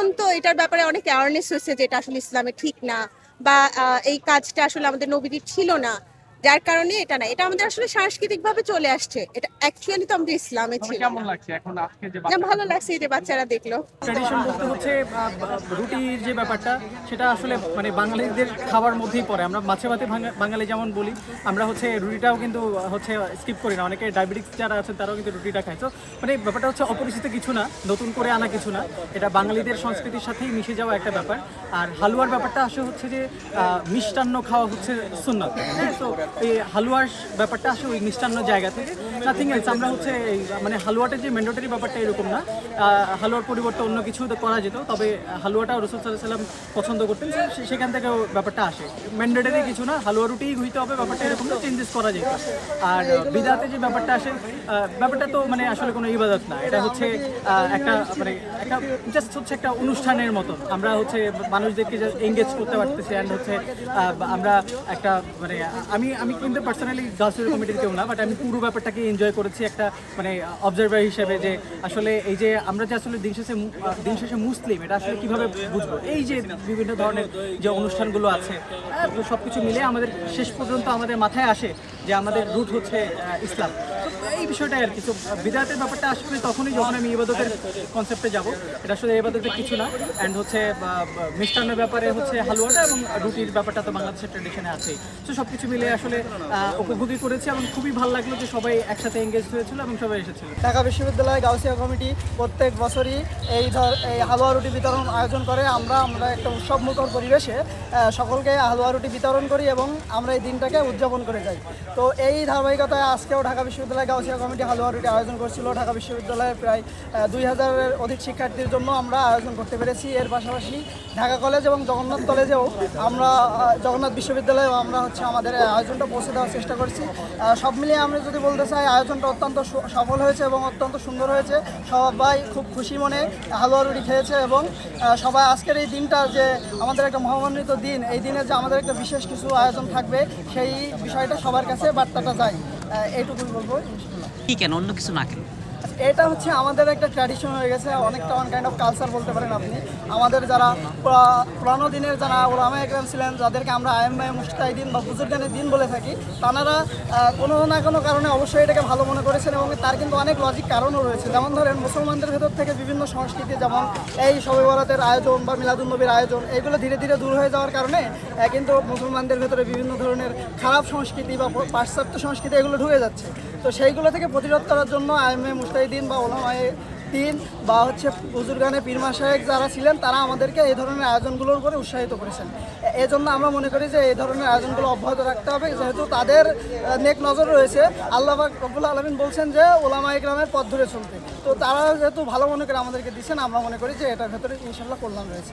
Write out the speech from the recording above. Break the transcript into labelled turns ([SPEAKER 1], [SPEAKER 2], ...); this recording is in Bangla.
[SPEAKER 1] এখন তো এটার ব্যাপারে অনেক অ্যাওয়ারনেস হয়েছে যে এটা আসলে ইসলামে ঠিক না বা এই কাজটা আসলে আমাদের নবীদের ছিল না। যার কারণে এটা না এটা আমাদের আসলে সাংস্কৃতিক ভাবে চলে আসছে। এটা অ্যাকচুয়ালি তো আমাদের ইসলামে ছিল
[SPEAKER 2] কেমন লাগছে এখন আজকে যে
[SPEAKER 1] না ভালো লাগছে এই যে বাচ্চারা দেখল।
[SPEAKER 3] ট্র্যাডিশন বলতে হচ্ছে রুটির যে ব্যাপারটা সেটা আসলে মানে বাঙালিদের খাবার মধ্যেই পড়ে। আমরা মাছে ভাতে বাঙালি যেমন বলি আমরা হচ্ছে রুটিটাও কিন্তু হচ্ছে স্কিপ করি না। অনেকে ডায়াবেটিক্স যারা আছেন তারাও কিন্তু রুটিটা খায়। তো মানে ব্যাপারটা হচ্ছে অপরিচিত কিছু না নতুন করে আনা কিছু না। এটা বাঙালিদের সংস্কৃতির সাথেই মিশে যাওয়া একটা ব্যাপার। আর হালুয়ার ব্যাপারটা আসলে হচ্ছে যে আহ, মিষ্টান্ন খাওয়া হচ্ছে সুন্নত। হ্যাঁ তো এই হালুয়ার ব্যাপারটা আসে ওই মিষ্টান্ন জায়গা থেকে। নাথিং এলস আমরা হচ্ছে মানে হালুয়াটা যে ম্যান্ডেটরি ব্যাপারটা এরকম না। হালুয়ার পরিবর্তে অন্য কিছু করা যেত, তবে হালুয়াটা রসুল সাল্লাহ সাল্লাম পছন্দ করতেন সেখান থেকে ব্যাপারটা আসে। ম্যান্ডেটরি কিছু না, হালুয়া রুটিই হইতে হবে, ব্যাপারটা এরকম না চেঞ্জেস করা যেত। আর বিদাতে যে ব্যাপারটা আসে ব্যাপারটা তো মানে আসলে কোনো ইবাদত না। এটা হচ্ছে একটা মানে একটা জাস্ট হচ্ছে একটা অনুষ্ঠানের মতো। আমরা হচ্ছে মানুষদেরকে এঙ্গেজ করতে পারতেছি অ্যান্ড হচ্ছে আমরা একটা মানে আমি আমি কিন্তু পার্সোনালি গার্লস কমিটির কেউ না বাট আমি পুরো ব্যাপারটাকে এনজয় করেছি একটা মানে অবজারভার হিসেবে যে আসলে এই যে আমরা যে আসলে দিন শেষে দিন শেষে মুসলিম, এটা আসলে কীভাবে বুঝব? এই যে বিভিন্ন ধরনের যে অনুষ্ঠানগুলো আছে সব কিছু মিলে আমাদের শেষ পর্যন্ত আমাদের মাথায় আসে যে আমাদের রুট হচ্ছে ইসলাম। এই বিষয়টাই আর কি। তো বিদাতের ব্যাপারটা আসলে তখনই যখন আমি ইবাদতের কনসেপ্টে যাব, এটা আসলে ইবাদতের কিছু না। অ্যান্ড হচ্ছে মিষ্টান্নের ব্যাপারে হচ্ছে হালুয়াটা এবং রুটির ব্যাপারটা তো বাংলাদেশের ট্রেডিশনে আছেই। তো সব কিছু মিলে আসলে উপভোগই করেছি এবং খুবই ভালো লাগল যে সবাই একসাথে এঙ্গেজ হয়েছিল এবং সবাই এসেছিল।
[SPEAKER 4] ঢাকা বিশ্ববিদ্যালয় গাউসিয়া কমিটি প্রত্যেক বছরই এই ধর, এই হালুয়া রুটি বিতরণ আয়োজন করে। আমরা আমরা একটা উৎসবমুখর পরিবেশে সকলকে হালুয়া রুটি বিতরণ করি এবং আমরা এই দিনটাকে উদযাপন করে যাই। তো এই ধারাবাহিকতায় আজকেও ঢাকা বিশ্ববিদ্যালয় গাউসিয়া কমিটি হালুয়া রুটি আয়োজন করছিল। ঢাকা বিশ্ববিদ্যালয়ের প্রায় দুই হাজারের অধিক শিক্ষার্থীর জন্য আমরা আয়োজন করতে পেরেছি। এর পাশাপাশি ঢাকা কলেজ এবং জগন্নাথ কলেজেও আমরা জগন্নাথ বিশ্ববিদ্যালয়েও আমরা হচ্ছে আমাদের আয়োজনটা পৌঁছে দেওয়ার চেষ্টা করছি। সব মিলিয়ে আমরা যদি বলতে চাই, আয়োজনটা অত্যন্ত সফল হয়েছে এবং অত্যন্ত সুন্দর হয়েছে। সবাই খুব খুশি মনে হালুয়া রুটি খেয়েছে এবং সবাই আজকের এই দিনটা যে আমাদের একটা মহামান্বিত দিন, এই দিনে যে আমাদের একটা বিশেষ কিছু আয়োজন থাকবে, সেই বিষয়টা সবার কাছে বার্তাটা যায় এইটুকুই বলব
[SPEAKER 5] কি কেন? অন্য কিছু না কেন?
[SPEAKER 4] এটা হচ্ছে আমাদের একটা ট্র্যাডিশন হয়ে গেছে অনেকটা ওয়ান কাইন্ড অফ কালচার বলতে পারেন আপনি। আমাদের যারা পুরা- পুরানো দিনের যারা ওলামা একরাম ছিলেন যাদেরকে আমরা আয়াম্মায় মুস্তাই দিন বা বুজুর্গানের দিন বলে থাকি তারা কোনো না কোনো কারণে অবশ্যই এটাকে ভালো মনে করেছেন এবং তার কিন্তু অনেক লজিক কারণও রয়েছে। যেমন ধরেন মুসলমানদের ভেতর থেকে বিভিন্ন সংস্কৃতি যেমন এই শবে বরাতের আয়োজন বা মিলাদুন্নবীর আয়োজন এইগুলো ধীরে ধীরে দূর হয়ে যাওয়ার কারণে কিন্তু মুসলমানদের ভেতরে বিভিন্ন ধরনের খারাপ সংস্কৃতি বা পাশ্চাত্য সংস্কৃতি এগুলো ঢুকে যাচ্ছে। তো সেইগুলো থেকে প্রতিরোধ করার জন্য আইএমএ মুস্তাহিদিন বা ওলামায়ে দিন বা হচ্ছে বুজুর্গানে পীরমা সাহেব যারা ছিলেন, তারা আমাদেরকে এই ধরনের আয়োজনগুলোর উপরে উৎসাহিত করেছেন। এ- এই জন্য আমরা মনে করি যে এই ধরনের আয়োজনগুলো অব্যাহত রাখতে হবে। যেহেতু তাদের নেক নজর রয়েছে, আল্লাহ রবুল্লা আলমিন বলছেন যে ওলামা ইকরামের পথ ধরে চলতে। তো তারা যেহেতু ভালো মনে করে আমাদেরকে দিচ্ছেন, আমরা মনে করি যে এটার ভেতরে ইনশাল্লাহ কল্যাণ রয়েছে।